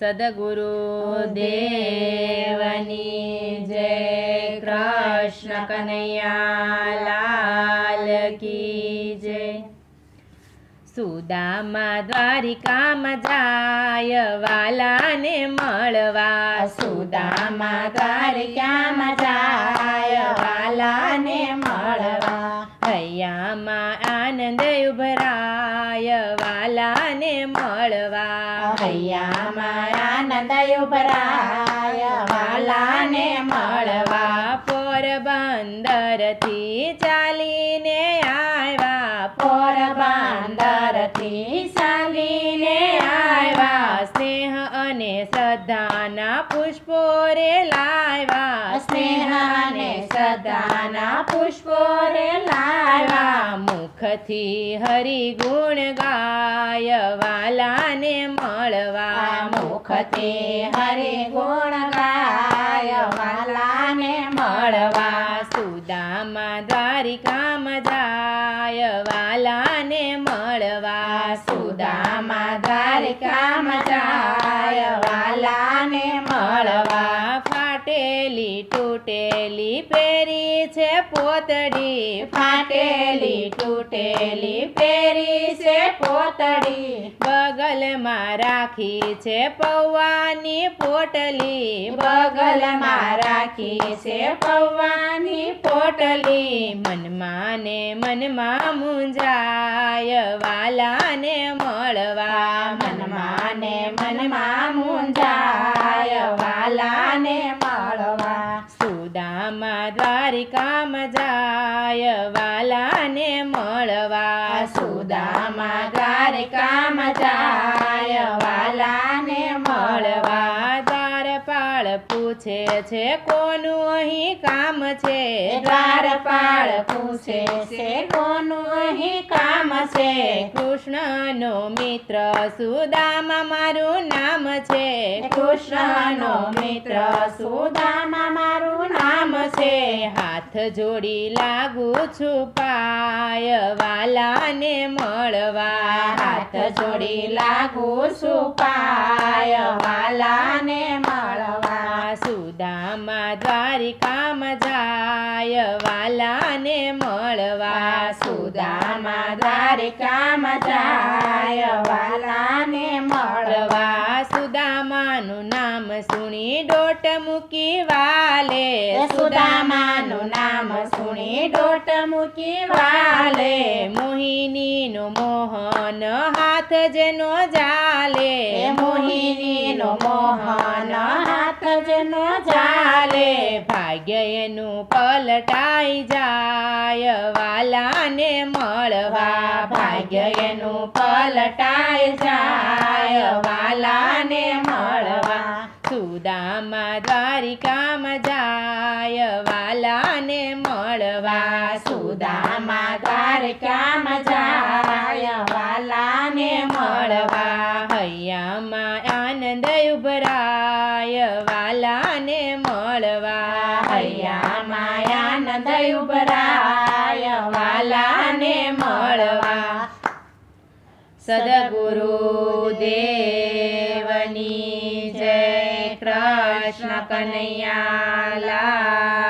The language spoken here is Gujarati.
સદગુરુ દેવની જય કૃષ્ણ કનૈયા લાલ કી જય સુદામા દ્વારિકામાં જાય વાલાને મળવા સુદામા દ્વારિકામાં જાય વાલાને મળવા હૈયામાં આનંદ વાલાને મળવા મારા આનંદ ઉભરાય વાલાને મળવા પોરબંદરથી ચાલીને આવ્યા. પોરબંદરથી ચાલીને આવ્યા. સ્નેહ અને શ્રદ્ધાના પુષ્પો રે લાવ્યા. સ્નેહ અને શ્રદ્ધાના પુષ્પો રે લાવ્યા. મુખથી હરિ ગુણ ગાય વાલાને મળવા. મુખથી હરી ગુણ ગાય વાલાને મળવા. સુદામા દ્વારિકામાં જાય વાલાને મળવા. સુદામા દ્વારિકામાં જાય વાલાને તૂટેલી પેરી છે પોતડી, ફાટેલી તૂટેલી પેરી છે પોતડી. બગલમાં રાખી છે પૌવાની પોટલી. બગલમાં રાખી છે પૌવાની પોટલી. મનમાં ને મનમાં મૂંઝાય, વાલાને મળવા. સુદામા દ્વારિકામાં જાય વાલાને મળવા. સુદામા દ્વારિકામાં જાય પૂછે છે કોનું અહીં કામ છે? દ્વારપાળ પૂછે છે કોનું અહીં કામ છે? કૃષ્ણનો મિત્ર સુદામા મારું નામ છે. કૃષ્ણનો મિત્ર સુદામા મારું નામ છે. હાથ જોડી લાગુ છું પાય વાલાને મળવા હાથ જોડી લાગુ સુપાય વાલાને મળવા. સુદામા દ્વારિકામાં જાય વાલાને મળવા સુદામા દ્વારિકામાં જાય વાલાને મળવા સુદામાનું નામ સુણી ડોટ મૂકી વાલે. સુદામાનું નામ સુણી ડોટ મૂકી વાલે. મોહિનીનો મોહન હાથ જેનો જાલે. મોહિનીનો મોહન જનો ચાલે ભાગ્ય એનું પલટાઈ જાય, વાલાને મળવા ભાગ્ય એનું પલટાઈ જાય, વાલાને મળવા સુદામા દ્વારિકામાં જાય, વાલાને મળવા સુદામા દ્વારકામાં વાલાને મળવા. સદગુરુ દેવની જય કૃષ્ણ કનૈયા લાલ